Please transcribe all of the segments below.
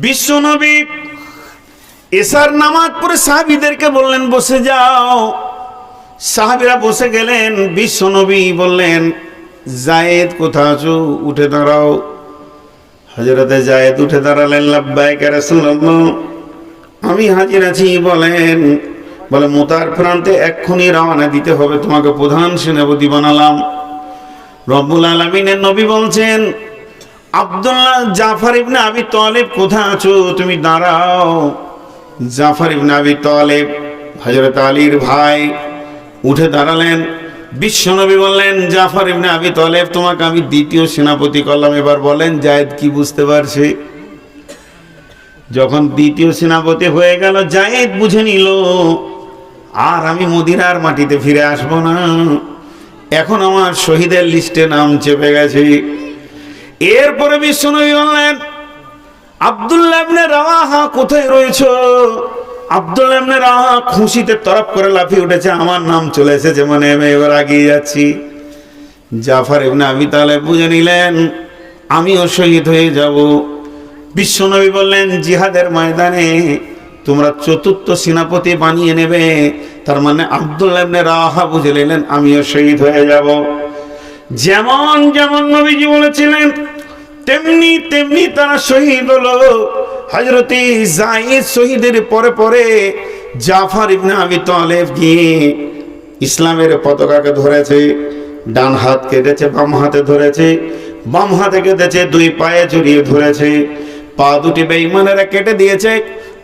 বিশ্বনবী এসার নামাজ পড়ে সাহাবিদেরকে বললেন, বসে যাও। সাহাবিরা বসে গেলেন। বিশ্বনবী বললেন, জায়েদ কোথাও আছো? উঠে দাঁড়াও। হজরতে জায়েদ উঠে দাঁড়ালেন, লাব্বাইক রাসূলুল্লাহ। আমি হাজির আছি। বলেন, বলে, মোতার প্রান্তে এক্ষুনি রওনা দিতে হবে। তোমাকে প্রধান সেনাপতি বানালাম। রব্বুল আলমিনের নবী বলছেন আব্দুল্লাহ জাফর ইবনে আবি তলেব কোথায় আছো? তুমি দাঁড়াও। জাফর ইবনে আবি তলেব হজরত আলীর ভাই উঠে দাঁড়ালেন। বিশ্বনবী বললেন, জাফর ইবনে আবি তলেব, তোমাকে আমি দ্বিতীয় সেনাপতি করলাম। এবার বলেন, জায়েদ কি বুঝতে পারছে? যখন দ্বিতীয় সেনাপতি হয়ে গেল, জায়েদ বুঝে নিল, আর আমি মদিনার মাটিতে ফিরে আসব না। এখন আমার শহীদের লিস্টে নাম চেপে গেছে। এরপরে বিশ্বনবী বললেন, আব্দুল্লাহ ইবনে রাওয়াহা কোথায় রয়েছো? আব্দুল্লাহ ইবনে রাওয়াহা খুশিতে তরফ করে লাফিয়ে উঠেছে, আমার নাম চলে এসেছে মানে আমি এবার আগিয়ে যাচ্ছি। জাফর ইবনে আবি তালেব বুঝে নিলেন, আমিও শহীদ হয়ে যাব। বিশ্বনবী বললেন, জিহাদের ময়দানে তোমরা চতুর্থ সেনাপতি বানিয়ে নেবে। তার মানে আব্দুল্লাহ ইবনে রাওয়াহা বুঝে নিলেন, আমিও শহীদ হয়ে যাব। যেমন যেমন নবীজি বলেছিলেন তেমনি তেমনি তারা শহীদ হলো। হজরতি জাহিদ শহীদের পরে পরে জাফর ইবনে আবি তালেব গিয়ে ইসলামের পতাকাকে ধরেছে, ডান হাত কেটেছে বাম হাতে ধরেছে, বাম হাতে কেটেছে দুই পায়ে জড়িয়ে ধরেছে, পা দুটি বেঈমানেরা কেটে দিয়েছে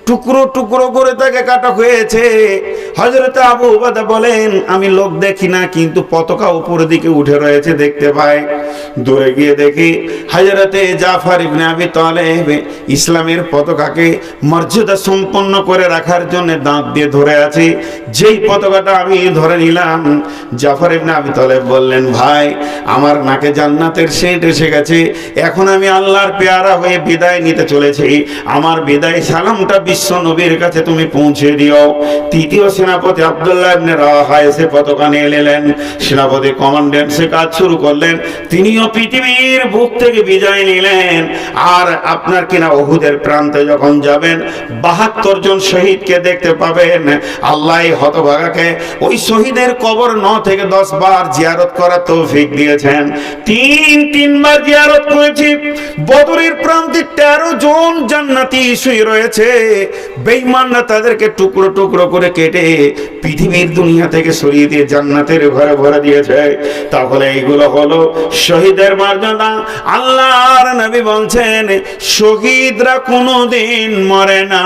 টুকরো টুকরো করে তাকে কাটা হয়েছে। হজরত আবু উবাদা বলেন, আমি লোক দেখি না, কিন্তু পতাকা উপরের দিকে উঠে রয়েছে দেখতে পাই। দূরে গিয়ে দেখি হজরতে জাফর ইবনে আবি তালেব ইসলামের পতাকাকে মর্যাদা সম্পন্ন করে রাখার জন্য দাঁত দিয়ে ধরে আছে। যেই পতাকাটা আমি ধরে নিলাম, জাফর ইবনে আবি তালেব বললেন, ভাই, আমার নাকে জান্নাতের সেন্ট এসে গেছে। এখন আমি আল্লাহর পেয়ারা হয়ে বিদায় নিতে চলেছি। আমার বিদায় সালামটা বিশ্ব নবীর কাছে তুমি পৌঁছে দিও। তৃতীয় সেনাপতি আব্দুল্লাহ ইবনে রাওয়াহা এসে পতাকা নিয়ে এলেন সেনাপতি কমান্ডেন্ট সে কাজ শুরু করলেন। তিনিও পৃথিবীর বুক থেকে বিজয় নিলেন। আর আপনার কিনা প্রান্তে যখন যাবেন, বাহাত্তর জন শহীদকে দেখতে পাবেন। আল্লাহ হতভাগাকে ওই শহীদের কবর ন থেকে দশ বার জিয়ারত করার তৌফিক দিয়েছেন। তিন, তিনবার জিয়ারত করেছি। বদরের প্রান্তে তেরো জন জান্নাতি শুয়ে রয়েছে। বেঈমানরা তাদেরকে টুকরো টুকরো করে কেটে পৃথিবীর দুনিয়া থেকে সরিয়ে দিয়ে জান্নাতের ঘরে ভরে দিয়েছে। তাহলে এইগুলো হলো শহীদের মর্যাদা। আল্লাহর নবী বলছেন, শহীদরা কোনোদিন মরে না।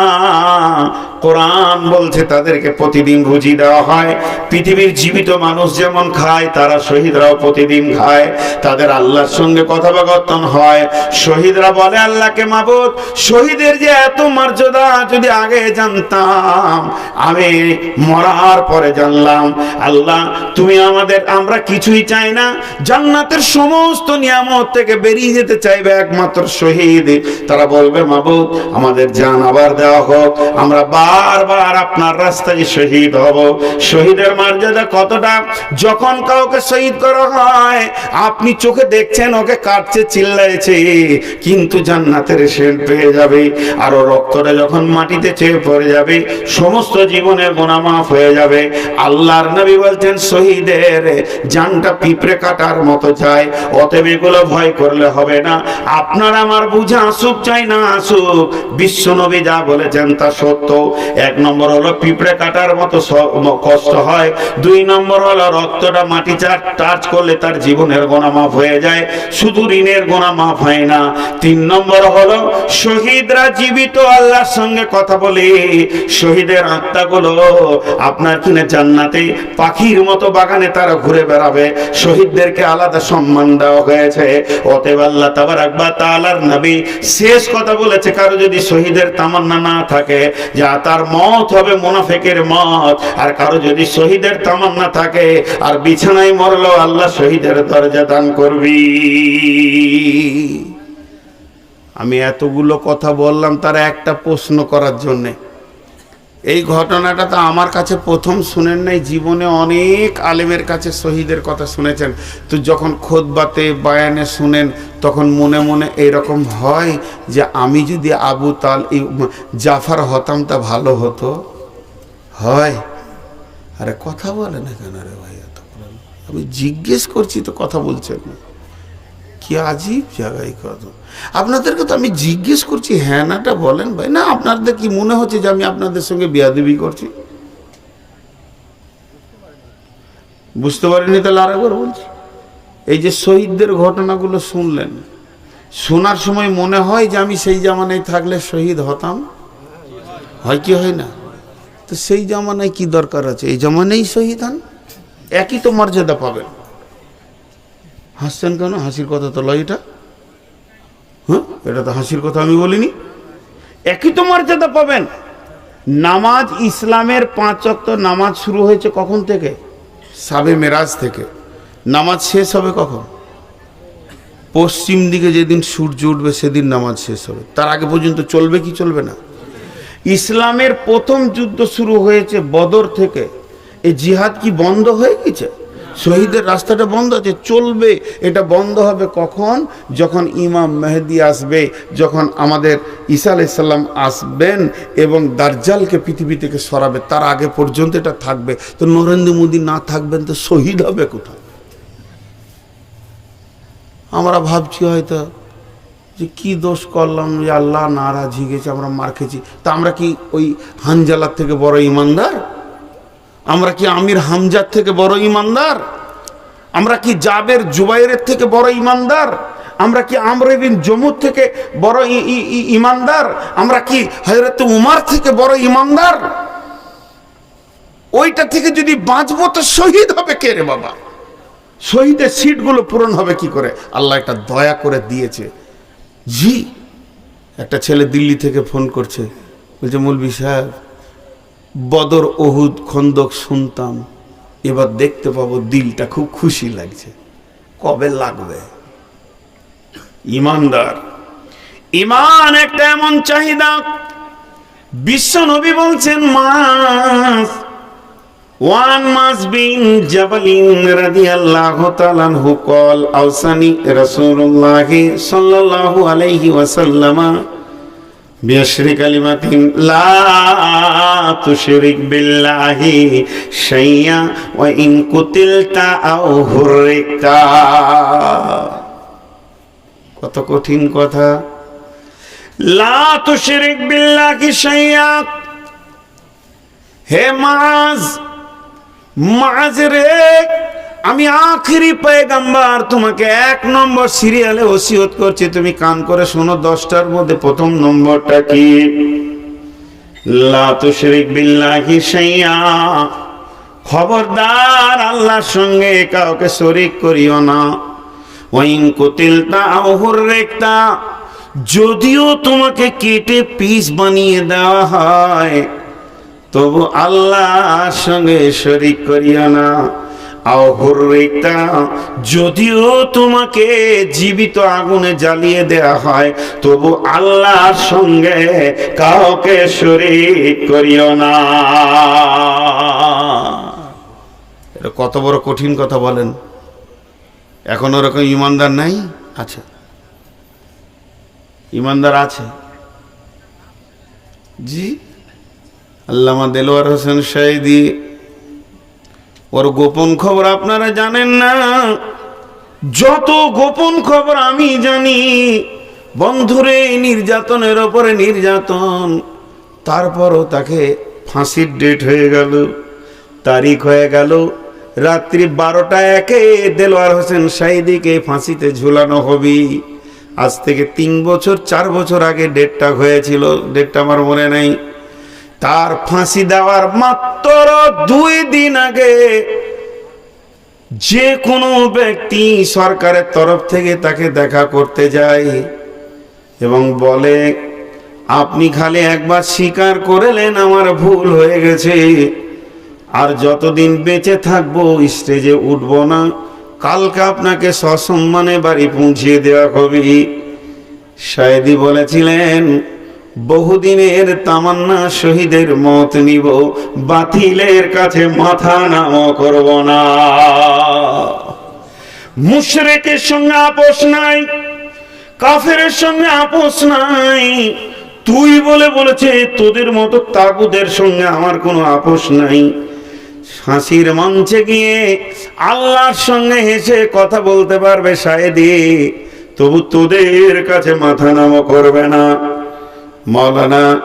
কোরআন বলছে, তাদেরকে প্রতিদিন রুজি দেওয়া হয়। পৃথিবীর জীবিত মানুষ যেমন খায়, তারা শহীদরাও প্রতিদিন খায়। তাদের আল্লাহর সঙ্গে কথোপকথন হয়। শহীদরা বলে, আল্লাহকে মাবুদ, শহীদের যে এত মর্যাদা, যদি আগে জানতাম, আমি মরার পরে জানলাম। আল্লাহ, তুমি আমাদের, আমরা কিছুই চাই না। জান্নাতের সমস্ত নিয়ামত থেকে বেরিয়ে যেতে চাইবে একমাত্র শহীদ। তারা বলবে, মাবুদ, আমাদের জান আবার দেওয়া হোক। আমরা বারবার আপনার রাস্তায় শহীদ হব। শহীদের মর্যাদা কতটা? যখন কাউকে শহীদ করা হয়, আপনি চোখে দেখছেন, ওকে কাটছে চিল্লাইছে, কিন্তু জান্নাতের সেন্ট পেয়ে যাবে। আর ও রক্তটা যখন মাটিতে চেয়ে পড়ে যাবে, সমস্ত জীবনের গোনা মাফ হয়ে যাবে। আল্লাহর নবী বলছেন, শহীদের জানটা পিঁপড়ে কাটার মতো চায় অতএব এগুলো ভয় করলে হবে না। আপনার আমার বুঝে আসুক চাই না আসুক বিশ্ব নবী যা বলেছেন তা সত্য। এক নম্বর হলো পিঁপড়ে কাটার মতো কষ্ট হয়। দুই নম্বর হলো রক্তটা মাটি চার টাচ করলে তার জীবনের গোনা মাফ হয়ে যায়। শুধু ঋণের গোনা মাফ হয় না। তিন নম্বর হলো শহীদরা জীবিত আল্লাহর সঙ্গে কথা বলে শহীদের আত্মাগুলো আপনার কিনে জান্নাতে, পাখির মতো বাগানে তারা ঘুরে বেড়াবে। শহীদদেরকে আলাদা সম্মান দেওয়া হয়েছে। অতএব আল্লাহ তাবার একবার তালার নবী শেষ কথা বলেছে, কারও যদি শহীদের তামান্না না থাকে, যা তার মত হবে মুনাফেকের মত। আর কারও যদি শহীদের তামান্না থাকে, আর বিছানায় মরলো, আল্লাহ শহীদের দরজা দান করবি। আমি এতগুলো কথা বললাম, তার একটা প্রশ্ন করার জন্যে। এই ঘটনাটা তো আমার কাছে প্রথম শুনেন নাই, জীবনে অনেক আলেমের কাছে শহীদের কথা শুনেছেন। তো যখন খোদবাতে, বায়ানে শুনেন, তখন মনে মনে এরকম হয় যে আমি যদি আবু তাল জাফর হতাম তা ভালো হতো। হয়। আরে কথা বলে না কেন রে ভাই আমি জিজ্ঞেস করছি তো কথা বলছেন না। কি আজীব জায়গায় কত। আপনাদেরকে তো আমি জিজ্ঞেস করছি হ্যাঁ নাটা বলেন ভাই। না, আপনাদের কি মনে হচ্ছে যে আমি আপনাদের সঙ্গে বিয়াদবি করছি? বুঝতে পারিনি তাহলে আরেকবার বলছি। এই যে শহীদদের ঘটনাগুলো শুনলেন, শোনার সময় মনে হয় যে আমি সেই জামানায় থাকলে শহীদ হতাম? হয় কি হয় না? তো সেই জামানায় কি দরকার আছে? এই জামানায় শহীদ হন? একই তো মর্যাদা পাবেন। হাসছেন কেন? হাসির কথা তো লয় এটা। হ্যাঁ? এটা তো হাসির কথা আমি বলিনি। একই তো মর্যাদা পাবেন। নামাজ ইসলামের পাঁচ অক্ত নামাজ শুরু হয়েছে কখন থেকে? সাবে মেরাজ থেকে। নামাজ শেষ হবে কখন? পশ্চিম দিকে যেদিন সূর্য উঠবে সেদিন নামাজ শেষ হবে। তার আগে পর্যন্ত চলবে কি চলবে না? ইসলামের প্রথম যুদ্ধ শুরু হয়েছে বদর থেকে। এই জিহাদ কি বন্ধ হয়ে গেছে? শহীদের রাস্তাটা বন্ধ আছে, চলবে, এটা বন্ধ হবে কখন? যখন ইমাম মেহেদি আসবে, যখন আমাদের ঈসা আলাইসাল্লাম আসবেন এবং দার্জালকে পৃথিবী থেকে সরাবে, তার আগে পর্যন্ত এটা থাকবে। তো নরেন্দ্র মোদী না থাকবেন তো শহীদ হবে কোথায়? আমরা ভাবছি হয়তো যে কি দোষ করলাম যে আল্লাহ নারাজ হয়ে আমরা মার খেয়েছি। তা আমরা কি ওই হানজালার থেকে বড় ইমানদার? আমরা কি আমির হামজার থেকে বড় ইমানদার? আমরা কি জাবের জুবাইরের থেকে বড় ইমানদার? আমরা কি আমর বিন জমুর থেকে বড় ইমানদার? আমরা কি হজরত উমার থেকে বড় ইমানদার? ওইটা থেকে যদি বাঁচবো তো শহীদ হবে কে রে বাবা? শহীদের সিটগুলো পূরণ হবে কি করে? আল্লাহ একটা দয়া করে দিয়েছে। জি, একটা ছেলে দিল্লি থেকে ফোন করছে। বলছে মৌলবি সাহেব বদর অহুদ খন্দক শুনতাম, এবার দেখতে পাবো দিলটা খুব খুশি লাগছে। কবে লাগবে? ইমানদার। ইমান একটা এমন চাহিদা। বিশ্ব নবী বলছেন, মাস ওয়ান মাস বিন জাবালিন রাদিয়াল্লাহু তাআলা তালান হুকল আওসানি রাসূলুল্লাহ সাল্লাল্লাহু আলাইহি ওয়াসাল্লামা বিশরিক আলিমাতিন লা তুশরিক বিল্লাহি শাইয়া, ওয়া ইন কুতিলতা আও হুরিকতা কত কঠিন কথা। লা তুশরিক বিল্লাহি শাইয়া। হে মাজ মাজ রে আমি আখেরি পেগাম্বার তোমাকে এক নম্বর সিরিয়ালে ওসিয়ত করছি। তুমি কান করে শোনো, দশটার মধ্যে প্রথম নম্বরটা কি? খবরদার আল্লাহর সঙ্গে কাউকে শরিক করিও না। ওয়াইন কুতিলতা আও হুররিকতা। যদিও তোমাকে কেটে পিস বানিয়ে দেওয়া হয়, তবু আল্লাহর সঙ্গে শরিক করিও না। যদিও তোমাকে জীবিত আগুনে জ্বালিয়ে দেয়া হয়, তবু আল্লাহর সঙ্গে কাউকে শরিক করিও না। এটা কত বড় কঠিন কথা বলেন। এখন ওরকম ইমানদার নাই? আছে। ইমানদার আছে। জি। আল্লামা দেলোয়ার হোসেন শাহিদি ওর গোপন খবর আপনারা জানেন না। যত গোপন খবর আমি জানি, বন্ধুরে নির্যাতনের ওপরে নির্যাতন। তারপরও তাকে ফাঁসির ডেট হয়ে গেল। তারিখ হয়ে গেল। রাত্রি বারোটা একে দেলোয়ার হোসেন সাইদিকে ফাঁসিতে ঝুলানো হবে। আজ থেকে তিন বছর, চার বছর আগে ডেটটা হয়েছিল। ডেটটা আমার মনে নেই। তার ফাঁসি দেওয়ার মাত্র দুই দিন আগে যে কোনো ব্যক্তি সরকারের তরফ থেকে তাকে দেখা করতে যায় এবং বলে, আপনি খালি একবার স্বীকার করলেন আমার ভুল হয়ে গেছে। আর যতদিন বেঁচে থাকব, স্টেজে উঠব না। কালকে আপনাকে সসম্মানে বাড়ি পৌঁছিয়ে দেওয়া হবে। সাহেদি বলেছিলেন বহুদিনের তামান্না শহীদের মত নিব, বাতিলের কাছে মাথা নাম করব না। মুশরেকের সঙ্গে আপোষ নাই কাফের সঙ্গে আপোষ নাই। তুই বলে বলেছে, তোদের মতো তাগুদের সঙ্গে আমার কোনো আপোষ নাই। হাসির মঞ্চে গিয়ে আল্লাহর সঙ্গে হেসে কথা বলতে পারবে সায়েদি, তবু তোদের কাছে মাথা নামও করবে না। মৌলানা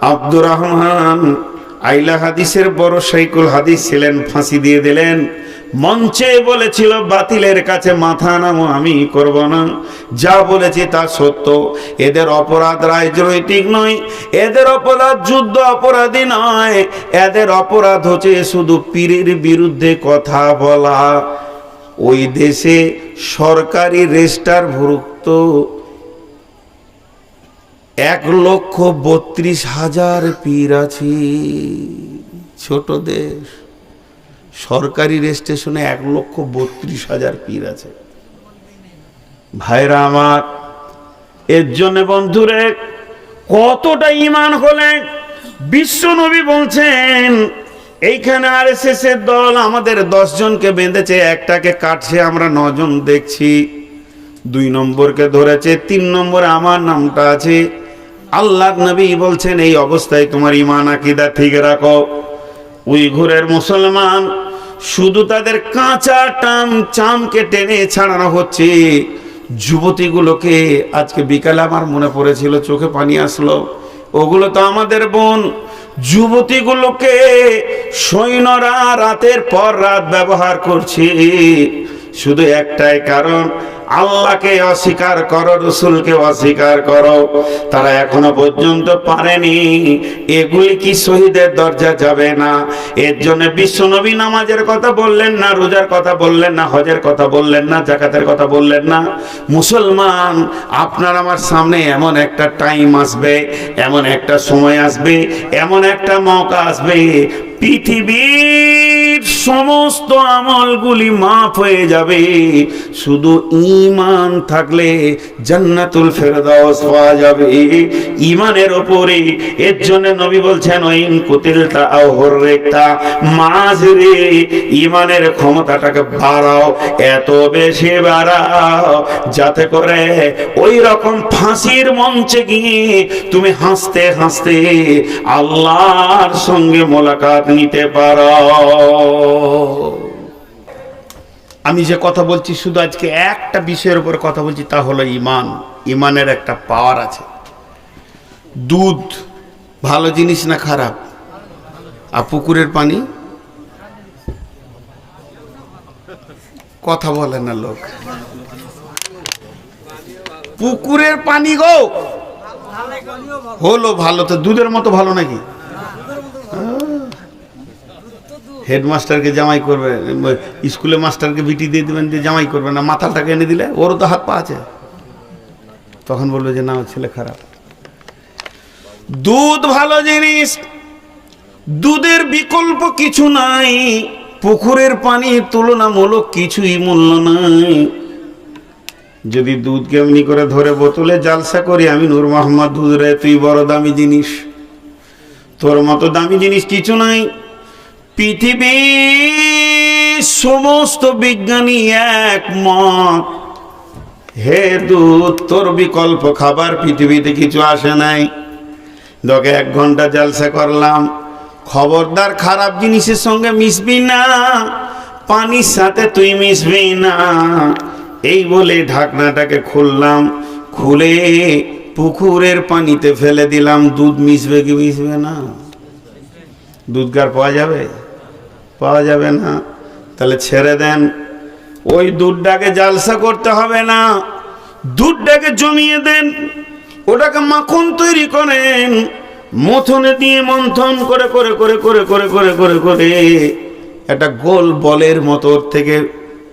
আব্দুর রহমান আইলা হাদিসের বড় সাইকুল হাদিস ছিলেন, ফাঁসি দিয়ে দিলেন। মঞ্চে বলেছিল, বাতিলের কাছে মাথা নামো আমি করব না। যা বলেছি তা সত্য। এদের অপরাধ রাজনৈতিক নয়, এদের অপরাধ যুদ্ধ অপরাধী নয়। এদের অপরাধ হচ্ছে শুধু পীরের বিরুদ্ধে কথা বলা। ওই দেশে সরকারি রেজিস্টার ভুক্ত এক লক্ষ বত্রিশ হাজার পীর আছে। ছোট দেশ। সরকারি রেজিস্ট্রেশনে এক লক্ষ বত্রিশ হাজার পীর আছে। ভাইরা আমার, এর জন্য বন্ধুরে, কতটা ইমান হলে বিশ্ব নবী বলছেন, এইখানে আর এর দল আমাদের জনকে বেঁধেছে, একটাকে কাটছে, আমরা নজন দেখছি। দুই নম্বরকে ধরেছে, তিন নম্বরে আমার নামটা আছে আল্লাহ নবী বলছেন, এই অবস্থায় তোমার ইমান আকিদা ঠিক রাখো। উইঘুরের মুসলমান শুধু তাদের কাঁচা টান চামকে টেনে ছাড়ানো হচ্ছে। যুবতীগুলোকে আজকে বিকালে আমার মনে পড়েছিল, চোখে পানি আসলো। ওগুলো তো আমাদের বোন। যুবতীগুলোকে সৈন্যরা রাতের পর রাত ব্যবহার করছে। শুধু একটাই কারণ আল্লাহকে অস্বীকার করো, রসুলকে অস্বীকার করো। তারা এখনও পর্যন্ত পারেনি। এগুলি কি শহীদের দরজা যাবে না? এর জন্য বিশ্বনবী নামাজের কথা বললেন না, রোজার কথা বললেন না, হজের কথা বললেন না, জাকাতের কথা বললেন না। মুসলমান, আপনার আমার সামনে এমন একটা টাইম আসবে, এমন একটা সময় আসবে, এমন একটা মৌকা আসবে। পৃথিবীর সমস্ত আমলগুলি মাফ হয়ে যাবে। শুধু ইমান থাকলে জান্নাতুল ফেরদাউস পাওয়া যাবে। ইমানের ওপরে এর জন্য নবী বলছেন ওইন কুতিলতা আও হররেকতা। মাঝরে ইমানের ক্ষমতাটাকে বাড়াও, এত বেশি বাড়াও, যাতে করে ওই রকম ফাঁসির মঞ্চে গিয়ে তুমি হাসতে হাসতে আল্লাহর সঙ্গে মোলাকাত নিতে পারো। আমি যে কথা বলছি, শুধু আজকে একটা বিষয়ের উপর কথা বলছি, তা হলো ইমান। ইমানের একটা পাওয়ার আছে। দুধ ভালো জিনিস না খারাপ? আর পুকুরের পানি? কথা বলে না লোক। পুকুরের পানি গো! হলো ভালো তো দুধের মতো ভালো নাকি? হেডমাস্টারকে জামাই করবে স্কুলে মাস্টারকে বিটি দিয়ে দেবেন যে জামাই করবে না, মাথাটাকে এনে দিলে ওরও তো হাত পা আছে। তখন বলবে যে না ছেলে খারাপ। দুধ ভালো জিনিস, দুধের বিকল্প কিছু নাই, পুকুরের পানির তুলনামূলক কিছুই মূল্য নাই। যদি দুধ কেমনি করে ধরে বোতলে জালসা করি, আমি নূর মোহাম্মদ দুধ রে তুই বড় দামি জিনিস। তোর মতো দামি জিনিস কিছু নাই। পৃথিবীর সমস্ত বিজ্ঞানী একমত। হে দুধ তোর বিকল্প খাবার পৃথিবীতে কিছু আসে নাই। তোকে এক ঘণ্টা জালসা করলাম। খবরদার খারাপ জিনিসের সঙ্গে মিশবি না। পানির সাথে তুই মিশবি না। এই বলে ঢাকনাটাকে খুললাম। খুলে পুকুরের পানিতে ফেলে দিলাম। দুধ মিশবে কি মিশবে না? দুধ গার পাওয়া যাবে? পাওয়া যাবে না। তাহলে ছেড়ে দেন। ওই দুধটাকে জালসা করতে হবে না। দুধটাকে জমিয়ে দেন। ওটাকে মাখন তৈরি করেন। মথনে দিয়ে মন্থন করে করে করে করে করে করে করে করে একটা গোল বলের মতো থেকে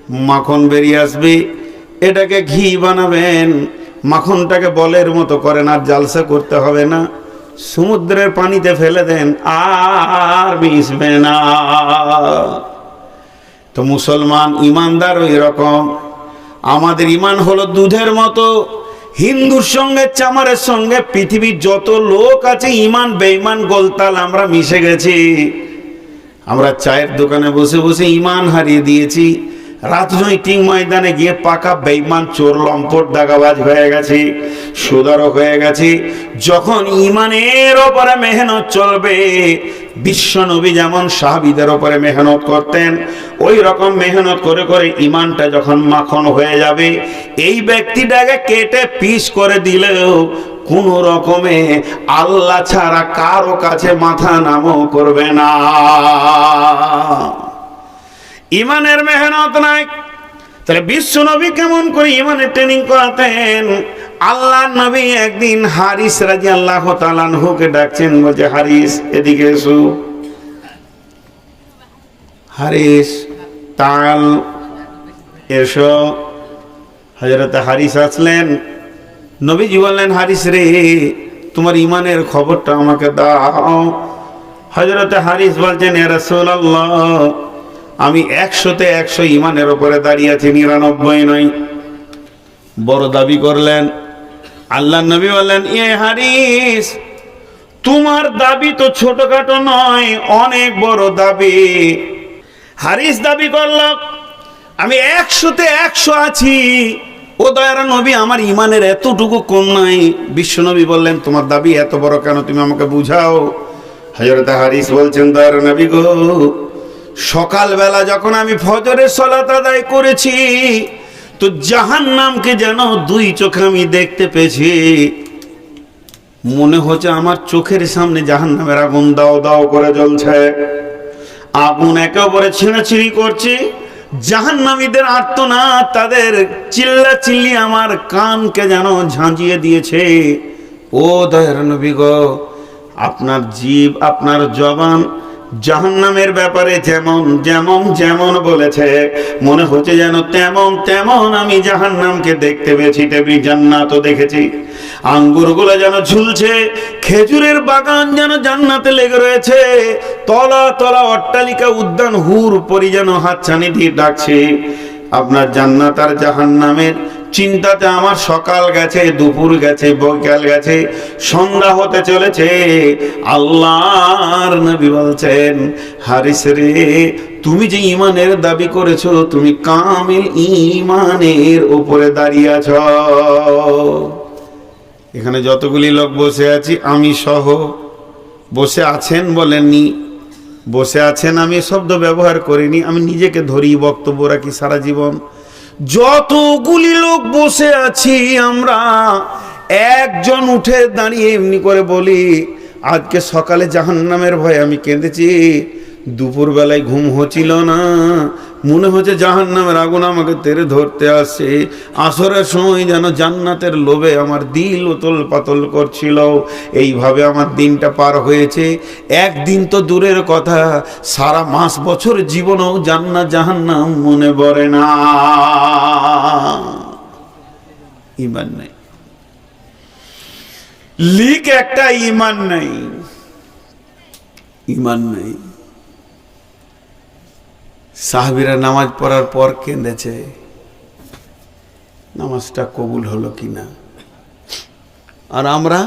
মাখন বেরিয়ে আসবে। এটাকে ঘি বানাবেন। মাখনটাকে বলের মতো করেন, আর জালসা করতে হবে না। সমুদ্রের পানিতে ফেলে দেন, আর মিশবে না। তো মুসলমান ইমানদার ওই রকম আমাদের ইমান হলো দুধের মতো। হিন্দুর সঙ্গে, চামারের সঙ্গে পৃথিবীর যত লোক আছে, ইমান, বেঈমান, গোলতাল, আমরা মিশে গেছি। আমরা চায়ের দোকানে বসে বসে ইমান হারিয়ে দিয়েছি। রাজনৈতিক ময়দানে গিয়ে পাকা বেইমান চোর লম্পট দাগাবাজ হয়ে গেছে সুদারক হয়ে গেছে। যখন ইমানের ওপরে মেহনত চলবে, বিশ্ব নবী যেমন সাহাবিদের ওপরে মেহনত করতেন, ওই রকম মেহনত করে করে ইমানটা যখন মাখন হয়ে যাবে, এই ব্যক্তিটাকে কেটে পিস করে দিলেও কোন রকমে আল্লাহ ছাড়া কারও কাছে মাথা নামও করবে না। ইমানের মেহনত নাই। তাহলে বিশ্ব নবী কেমন করে ইমানের ট্রেনিং করাতেন? আল্লাহ নবী একদিন হারিস রাজি আল্লাহ তালানহুকে ডাকছেন, বলছে, হারিস, এদিকে এসো। হারিস, তাল, এসো। হজরতে হারিস আসলেন। নবীজি বললেন, হারিস রে, তোমার ইমানের খবরটা আমাকে দাও। হজরতে হারিস বলছেন এ রাসূলুল্লাহ আমি একশোতে একশো ইমানের ওপরে দাঁড়িয়ে আছি, নিরানব্বই নয়। বড় দাবি করলেন আল্লাহ নবী বললেন ইয়ে হারিস তোমার দাবি তো ছোটখাটো নয়, অনেক বড় দাবি। হারিস দাবি করল, আমি একশোতে একশো আছি। ও দয়ার নবী, আমার ইমানের এতটুকু কম নাই। বিশ্ব নবী বললেন, তোমার দাবি এত বড় কেন? তুমি আমাকে বুঝাও। হজরত হারিস বলছেন, দয়ার নবী গো সকালবেলা যখন আমি ফজরের সলাত আদায় করেছি, তো জাহান নামকে যেন দুই চোখে আমি দেখতে পেয়েছি। মনে হচ্ছে আমার চোখের সামনে জাহান নামের আগুন দাও দাও করে জ্বলছে। আগুন একে অপরে ছিঁড়াছিঁড়ি করছে। জাহান্নামীদের আর্তনাদ, তাদের চিল্লা চিল্লি আমার কানকে যেন ঝাঁঝিয়ে দিয়েছে। ও দয়ার নবী গো, আপনার জীব, আপনার জবান জাহান্নামের ব্যাপারে যেমন যেমন যেমন বলেছে, মনে হচ্ছে যেন তেমন তেমন আমি জাহান্নামকে দেখতে পেয়েছি, তেমনি জান্নাতও দেখেছি। আঙ্গুরগুলো যেন ঝুলছে, খেজুরের বাগান যেন জান্নাতে লেগে রয়েছে, তলা তলা, অট্টালিকা উদ্যান, হুর পরি যেন হাতছানি দিয়ে ডাকছে। আপনার জান্নাত আর জাহান্নামের চিন্তাতে আমার সকাল গেছে, দুপুর গেছে, বৈকাল গেছে, সন্ধ্যা হতে চলেছে। আল্লাহর নবী বলছেন, হারিস রে, তুমি যে ইমানের দাবি করেছ, তুমি কামিল ইমানের উপরে দাঁড়িয়ে আছো। এখানে যতগুলি লোক বসে আছি, আমি সহ বসে আছেন বলেননি। বসে আছেন আমি শব্দ ব্যবহার করিনি, আমি নিজেকে ধরি বক্তব্য রাখি সারা জীবন। যতগুলি লোক বসে আছি আমরা, একজন উঠে দাঁড়িয়ে এমনি করে বলি, আজকে সকালে জাহান্নামের ভয়ে আমি কেঁদেছি। দুপুরবেলায় ঘুম হচ্ছিল না। মনে হচ্ছে জাহান্নামের আগুন আমাকে তেরে ধরতে আসছে। আসরের সময় যেন জান্নাতের লোভে আমার দিল উতল পাতল করছিল। এইভাবে আমার দিনটা পার হয়েছে। একদিন তো দূরের কথা, সারা মাস বছর জীবনেও জান্নাত জাহান্নাম মনে পড়ে না। ইমান নাই। লিক একটা ইমান নাই। ইমান নাই। সাহাবিরা নামাজ পড়ার পর কেঁদেছে। নামাজটা কবুল হলো কি না আর আমরা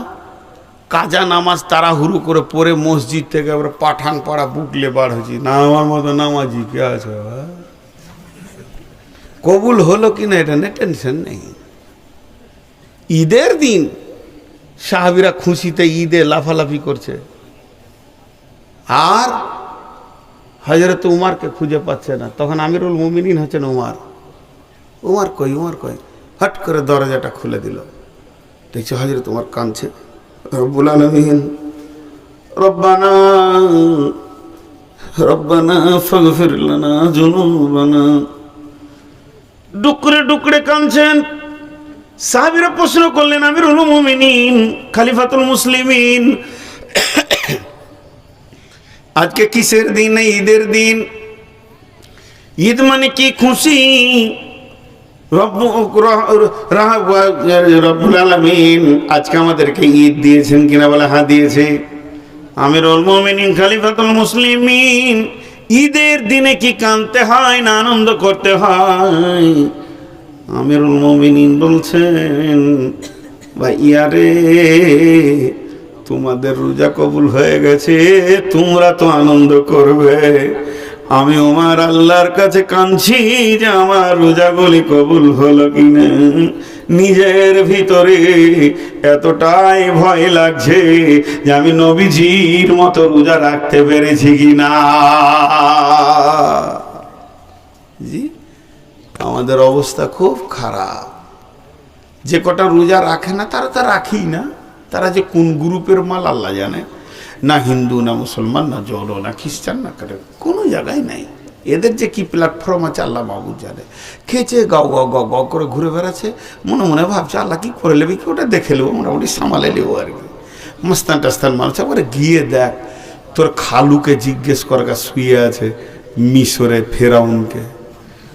কাজা নামাজ তাড়াহুড়ো করে পড়ে মসজিদ থেকে আমরা পাঠান পাড়া বুকলে বার হয়েছি। না, আমার মতো নামাজি কে আছে? কবুল হলো কি না এটা নিয়ে টেনশন নেই। ঈদের দিন সাহাবিরা খুশিতে ঈদে লাফালাফি করছে। আর হজরত উমারকে খুঁজে পাচ্ছে না। তখন আমিরুল মুমিনিন হচ্ছেন উমার। উমার কই উমার কই? হট করে দরজাটা খুলে দিল। দেখছ হজরত উমার কাঁদছে। রব্বুল রব্বানা ডুকরে ডুকরে প্রশ্ন করলেন, আমিরুল খালিফাতুল মুসলিমিন আজকে কিসের দিন ঈদের দিন? ঈদ মানে কি খুশি? আজকে আমাদেরকে ঈদ দিয়েছেন কিনা বলে হ্যাঁ দিয়েছে। আমিরুল ঈদের দিনে কি কানতে হয় না আনন্দ করতে হয়? আমিরুল মোমিনিন বলছেন বা ইয়ারে তোমাদের রোজা কবুল হয়ে গেছে, তোমরা তো আনন্দ করবে। আমি আমার আল্লাহর কাছে কাঁদছি যে আমার রোজাগুলি কবুল হলো কিনা। নিজের ভিতরে এতটাই ভয় লাগছে যে আমি নবীজির মতো রোজা রাখতে পেরেছি কিনা। জি, আমাদের অবস্থা খুব খারাপ। যে কটা রোজা রাখে না, তারা তো রাখেই না। তারা যে কোন গ্রুপের মাল আল্লাহ জানে? না হিন্দু, না মুসলমান, না জড়ো না খ্রিস্টান, না কারে কোনো জায়গায় নাই। এদের যে কি প্ল্যাটফর্ম আছে আল্লাহ মাহবুদ জানে। খেয়েছে, গাও গাও গাও গাও করে ঘুরে বেড়াচ্ছে। মনে মনে ভাবছে, আল্লাহ কি করে নেবে? কি ওটা দেখে নেব? মোটামুটি সামালে নেব আর কি। মস্তান টাস্তান মানুষ আবার গিয়ে দেখ, তোর খালুকে জিজ্ঞেস করা শুয়ে আছে মিশরে ফেরাউনকে।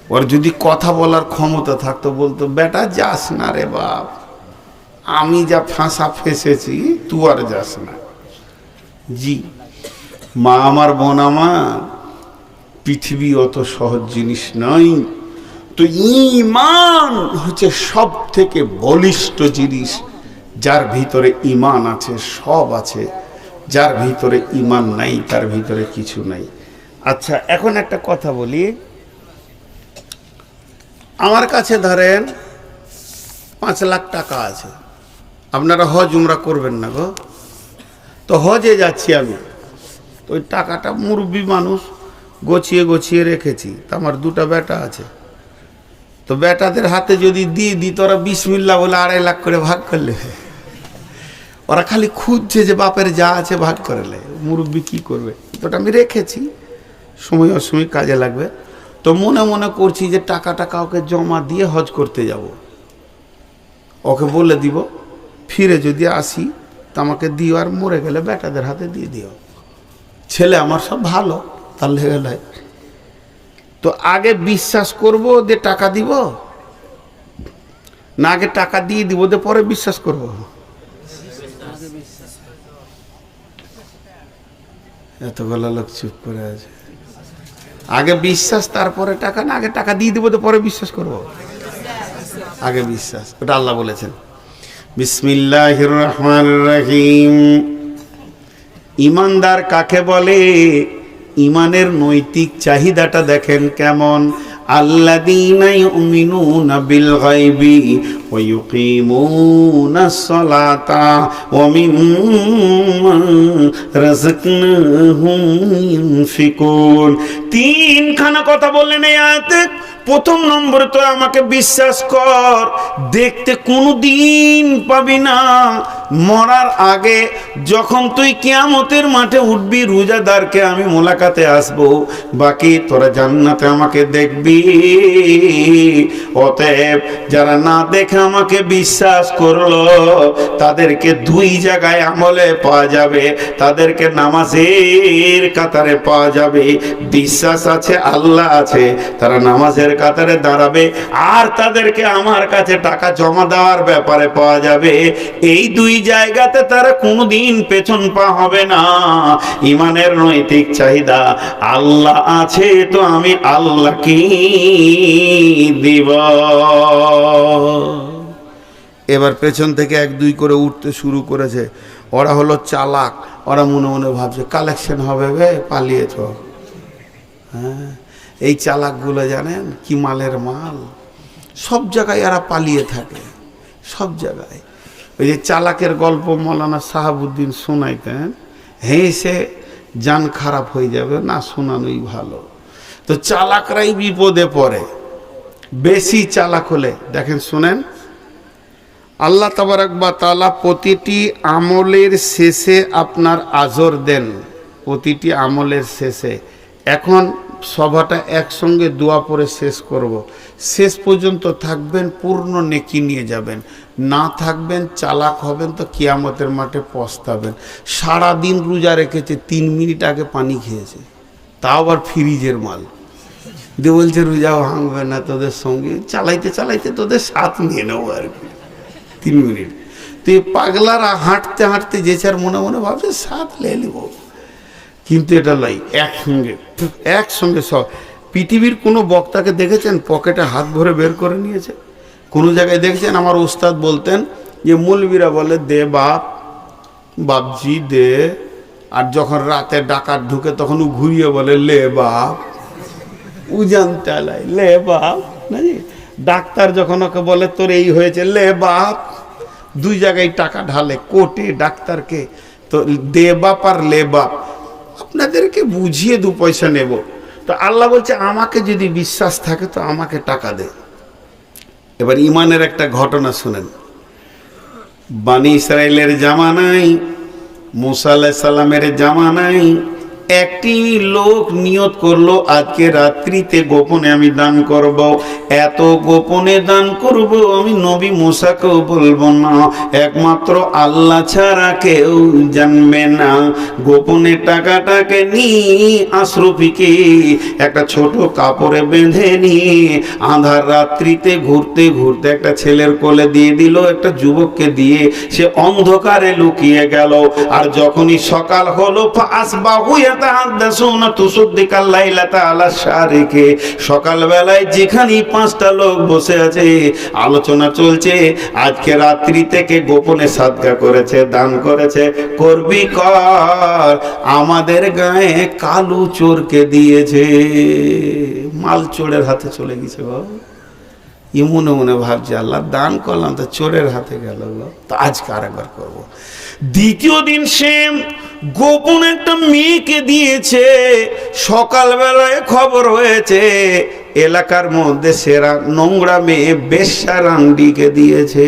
ওর যদি কথা বলার ক্ষমতা থাকতো, বলতো, বেটা, যাস না রে বাপ। আমি যা ফাঁসা ফেসেছি তুই আর যাস না। জি, মা আমার বোন আমার, পৃথিবী অত সহজ জিনিস নয়। তো ইমান হচ্ছে সব থেকে বলিষ্ঠ জিনিস, যার ভিতরে ইমান আছে, সব আছে। যার ভিতরে ইমান নাই, তার ভিতরে কিছু নাই। আচ্ছা এখন একটা কথা বলি। আমার কাছে ধরেন পাঁচ লাখ টাকা আছে। আপনারা হজ উমরা করবেন না গো। তো হজে যাচ্ছি আমি। তো ওই টাকাটা মুরব্বী মানুষ গছিয়ে গছিয়ে রেখেছি। তা আমার দুটো বেটা আছে। তো বেটাদের হাতে যদি দিয়ে দিই তো ওরা তোরা বিসমিল্লা বলে আড়াই লাখ করে ভাগ করলে ওরা খালি খুঁজছে যে বাপের যা আছে ভাগ করলে মুরব্বী কি করবে? তো আমি রেখেছি। সময় অসময় কাজে লাগবে। তো মনে মনে করছি যে টাকাটা কাউকে জমা দিয়ে হজ করতে যাব। ওকে বলে দিব ফিরে যদি আসি, তা আমাকে দিও আর মরে গেলে বেটাদের হাতে দিয়ে দিও। ছেলে আমার সব ভালো, তার লেগে তো আগে বিশ্বাস করব যে টাকা দিব, না আগে টাকা দিয়ে দিব যে পরে বিশ্বাস করব। এত গলা লোক চুপ করে আছে। আগে বিশ্বাস, তারপরে টাকা, না আগে টাকা দিয়ে দিব তো পরে বিশ্বাস করব। আগে বিশ্বাস, ওটা আল্লাহ বলেছেন। বিসমিল্লাহ রহমান রহিম ইমানদার কাকে বলে? ইমানের নৈতিক চাহিদাটা দেখেন কেমন। আল্লাযীনা ইউমিনুনা বিল গায়বি ওয়া ইউকিমুনাস সালাতা ওয়া মিম্মা রাযাকনাহুম ইউনফিকুন তিনখানা কথা বললেন এই আয়াতে। প্রথম নম্বরে তো আমাকে বিশ্বাস কর দেখতে কোনো দিন পাবি না। মরার আগে যখন তুই কেয়ামতের মাঠে উঠবি, রোজাদারকে আমি মোলাকাতে আসব। বাকি তোরা জান্নাতে আমাকে দেখবি। অতএব যারা না দেখে আমাকে বিশ্বাস করল, তাদেরকে দুই জায়গায় আমলে পাওয়া যাবে। তাদেরকে নামাজের কাতারে পাওয়া যাবে। বিশ্বাস আছে, আল্লাহ আছে। তারা নামাজের কাতারে দাঁড়াবে। আর তাদেরকে আমার কাছে টাকা জমা দেওয়ার ব্যাপারে পাওয়া যাবে। এই দুই জায়গাতে তারা কোনোদিন পেছন পা হবে না। ইমানের নৈতিক চাহিদা আল্লাহ আছে, তো আমি আল্লাহ কি দিব। এবার পেছন থেকে এক দুই করে উঠতে শুরু করেছে। ওরা হলো চালাক, ওরা মনে মনে ভাবছে কালেকশন হবে বে পালিয়েছ হ্যাঁ এই চালাকগুলো জানেন, কি মালের মাল? সব জায়গায় এরা পালিয়ে থাকে, সব জায়গায়। ওই যে চালাকের গল্প মৌলানা সাহাবুদ্দিন শোনাইতেন হেসে যান খারাপ হয়ে যাবে, না শোনানোই ভালো। তো চালাকরাই বিপদে পড়ে, বেশি চালাক হলে, দেখেন শুনেন, আল্লাহ তাবারাকবা তালা প্রতিটি আমলের শেষে আপনার আজর দেন, প্রতিটি আমলের শেষে। এখন সভাটা একসঙ্গে দোয়া পরে শেষ করব। শেষ পর্যন্ত থাকবেন, পূর্ণ নেকি নিয়ে যাবেন। না থাকবেন, চালাক হবেন তো কিয়ামতের মাঠে পস্তাবেন। সারাদিন রোজা রেখেছে, তিন মিনিট আগে পানি খেয়েছে। তাও আবার ফ্রিজের মাল। দিয়ে বলছে, রোজা ভাঙবে না তোদের সঙ্গে। চালাইতে চালাইতে তোদের সাথ নিয়ে নেব আর কি। তিন মিনিট। তো এই পাগলারা হাঁটতে হাঁটতে যে চার মনে মনে ভাবছে সাথ লে নিব। কিন্তু এটা লাই, একসঙ্গে একসঙ্গে সব। পৃথিবীর কোনো বক্তাকে দেখেছেন? পকেটে হাত ভরে বের করে নিয়েছে। কোনো জায়গায় দেখেছেন? আমার ওস্তাদ বলতেন যে, মুলবিরা বলে, দে বাপ, বাপজি দে। আর যখন রাতে ডাকাত ঢুকে তখন ও ঘুরিয়ে বলে, লে বাপ। উজান চালাই লে বাপ? নাকি? ডাক্তার যখন ওকে বলে, তোর এই হয়েছে, লে বাপ। দুই জায়গায় টাকা ঢালে, কোর্টে ডাক্তারকে তো দে বাপ আর লে বাপ। আপনাদেরকে বুঝিয়ে দু পয়সা নেব। তো আল্লাহ বলছে, আমাকে যদি বিশ্বাস থাকে, তো আমাকে টাকা দে। এবার ইমানের একটা ঘটনা শুনেন। বানি ইসরায়েলের জামানায় মুসা আলাহ সাল্লামের জামানায় একটি লোক নিয়ত করল, আজকে রাত্রিতে গোপনে আমি দান করব। এত গোপনে দান করব আমি নবী মুসাকেও বলব না। একমাত্র আল্লাহ ছাড়া কেউ জানবে না। গোপনে টাকাটাকে নিয়ে আশরফিকে একটা ছোট কাপড়ে বেঁধে নিয়ে, আধার রাত্রিতে ঘুরতে ঘুরতে একটা ছেলের কোলে দিয়ে দিল, একটা যুবককে দিয়ে সে অন্ধকারে লুকিয়ে গেল। আর যখনই সকাল হলো আসবাহু ইয়াতাহাদ্দাসুনা তুসদ্দিকাল যেখানেই পাঁচটা লোক বসে আছে, আলোচনা চলছে, আজকে রাত্রি থেকে গোপনে সাদকা করেছে, দান করেছে করবি কর, আমাদের গায়ে কালু চোরকে দিয়েছে মাল চোরের হাতে চলে গেছে বাবা ই মনে মনে ভাবছে, আল্লাহ দান করলাম, তো চোরের হাতে গেল। তো আজকে আরেকবার করব। দ্বিতীয় দিন সে গোপন একটা মেয়েকে দিয়েছে। সকালবেলায় খবর হয়েছে, এলাকার মধ্যে সেরা নোংরা মেয়ে বেশারান্ডিকে দিয়েছে।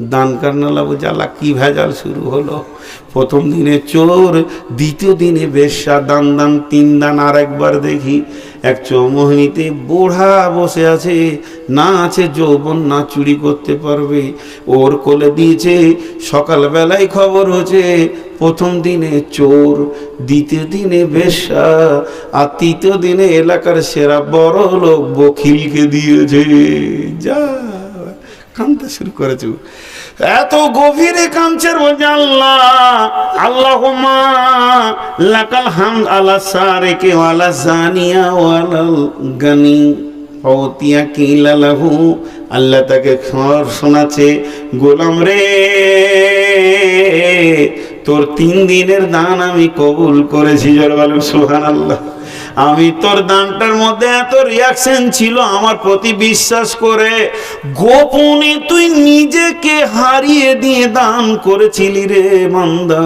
দান কারনালা জ্বালা কি ভেজাল শুরু হলো? প্রথম দিনে চোর, দ্বিতীয় দিনে বেশ্যা, দান দান, তিন দান আর একবার দেখি এক চৌমোহিনীতে বুড়া বসে আছে। না আছে যৌবন, না চুরি করতে পারবে। ওর কোলে দিয়েছে, সকালবেলায় খবর হচ্ছে প্রথম দিনে চোর, দ্বিতীয় দিনে বেশ্যা, আর তৃতীয় দিনে এলাকার সেরা বড় লোক বখিলকে দিয়েছে। যা কানতে শুরু করেছে। এত গভীরে কামছের বলছে আল্লাহ আল্লাহ লাকাল হামদ আলা সারেকে ওয়ালা জানিয়া ওয়ালাল গানি। ফতিয়া কিলা লাহু, আল্লাহ তাকে খবর শোনাচ্ছে, গোলাম রে, তোর তিন দিনের দান আমি কবুল করেছি, জোর বলেন সুহান আল্লাহ আমি তোর দানটার মধ্যে এত রিয়াকশন ছিল, আমার প্রতি বিশ্বাস করে। গোপনে তুই নিজেকে হারিয়ে দিয়ে দান করেছিলি রে মান্দা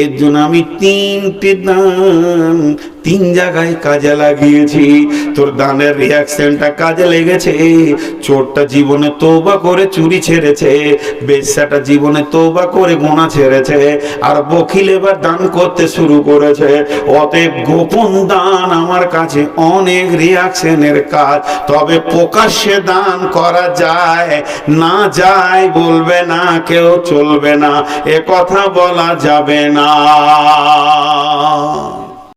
এর জন্য আমি তিনটি দান তিন জায়গায় কাজে লাগিয়েছি। তোর দানের রিয়াকশনটা কাজে লেগেছে। চোরটা জীবনে তোবা করে চুরি ছেড়েছে। বেশ্যাটা জীবনে তোবা করে গোনা ছেড়েছে। আর বকিল এবার দান করতে শুরু করেছে। অতএব গোপন দান আমার কাছে অনেক রিয়াকশনের কাজ। তবে প্রকাশ্যে দান করা যায়। না যায় বলবে না, কেউ চলবে না। এ কথা বলা যাবে না।